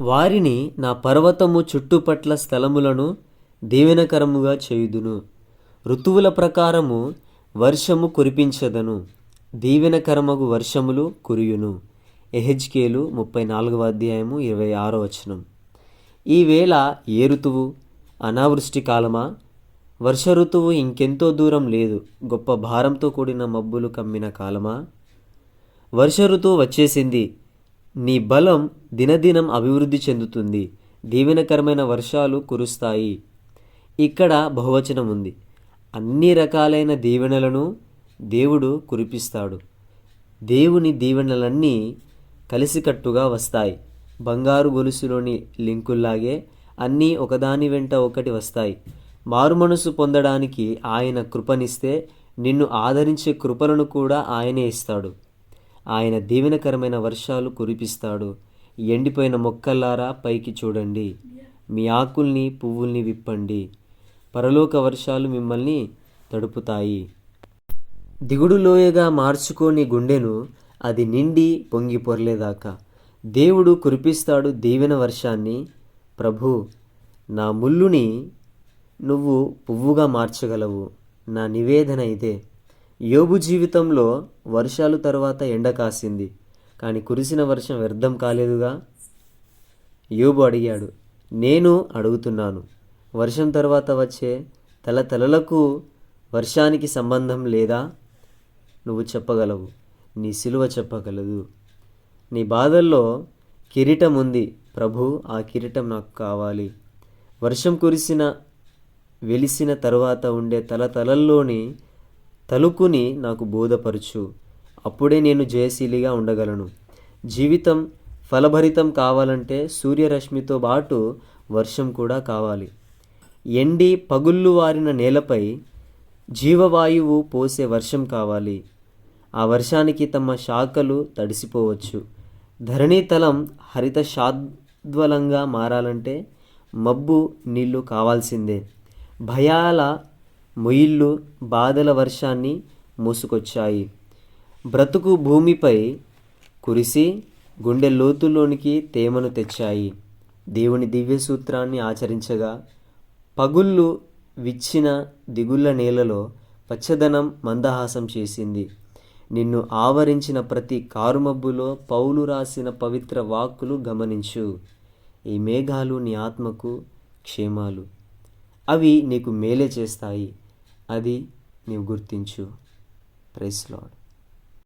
వారిని నా పర్వతము చుట్టుపట్ల స్థలములను దీవెనకరముగా చేయుదును. ఋతువుల ప్రకారము వర్షము కురిపించదను. దీవెనకరమగు వర్షములు కురియును. ఎహెచ్కేలు ముప్పై నాలుగవ అధ్యాయము ఇరవై ఆరో వచనం. ఈవేళ ఏ ఋతువు? అనావృష్టి కాలమా? వర్ష ఋతువు ఇంకెంతో దూరం లేదు. గొప్ప భారంతో కూడిన మబ్బులు కమ్మిన కాలమా? వర్ష ఋతువు వచ్చేసింది. నీ బలం దినదినం అభివృద్ధి చెందుతుంది. దీవెనకరమైన వర్షాలు కురుస్తాయి. ఇక్కడ బహువచనం ఉంది. అన్ని రకాలైన దీవెనలను దేవుడు కురిపిస్తాడు. దేవుని దీవెనలన్నీ కలిసికట్టుగా వస్తాయి. బంగారు గొలుసులోని లింకుల్లాగే అన్నీ ఒకదాని వెంట ఒకటి వస్తాయి. మారుమనసు పొందడానికి ఆయన కృపనిస్తే నిన్ను ఆదరించే కృపలను కూడా ఆయనే ఇస్తాడు. ఆయన దీవెనకరమైన వర్షాలు కురిపిస్తాడు. ఎండిపోయిన మొక్కల్లారా పైకి చూడండి. మీ ఆకుల్ని పువ్వుల్ని విప్పండి. పరలోక వర్షాలు మిమ్మల్ని తడుపుతాయి. దిగుడు లోయగా మార్చుకోని గుండెను అది నిండి పొంగి పొర్లేదాకా. దేవుడు కురిపిస్తాడు దీవెన వర్షాన్ని. ప్రభు నా ముల్లుని నువ్వు పువ్వుగా మార్చగలవు. నా నివేదన ఇదే. యోబు జీవితంలో వర్షాలు తర్వాత ఎండ కాసింది. కానీ కురిసిన వర్షం వ్యర్థం కాలేదుగా? యోబు అడిగాడు. నేను అడుగుతున్నాను. వర్షం తర్వాత వచ్చే తల తలలకు వర్షానికి సంబంధం లేదా? నువ్వు చెప్పగలవు. నీ సిలువ చెప్పగలదు. నీ బాధల్లో కిరీటం ఉంది. ప్రభు ఆ కిరీటం నాకు కావాలి. వర్షం కురిసిన వెలిసిన తర్వాత ఉండే తల తలల్లోని తలుకుని నాకు బోధపరచు. అప్పుడే నేను జయశీలిగా ఉండగలను. జీవితం ఫలభరితం కావాలంటే సూర్యరశ్మితో పాటు వర్షం కూడా కావాలి. ఎండి పగుళ్ళు వారిన నేలపై జీవవాయువు పోసే వర్షం కావాలి. ఆ వర్షానికి తమ శాఖలు తడిసిపోవచ్చు. ధరణీతలం హరిత శాద్వలంగా మారాలంటే మబ్బు నీళ్ళు కావాల్సిందే. భయాల మొయిళ్ళు బాధల వర్షాన్ని మోసుకొచ్చాయి. బ్రతుకు భూమిపై కురిసి గుండె లోతులోనికి తేమను తెచ్చాయి. దేవుని దివ్య సూత్రాన్ని ఆచరించగా పగుళ్ళు విచ్చిన దిగుళ్ళ నేలలో పచ్చదనం మందహాసం చేసింది. నిన్ను ఆవరించిన ప్రతి కారుమబ్బులో పౌలు రాసిన పవిత్ర వాక్కులు గమనించు. ఈ మేఘాలు నీ ఆత్మకు క్షేమాలు. అవి నీకు మేలే చేస్తాయి. అది నీవు గుర్తించు. Price lord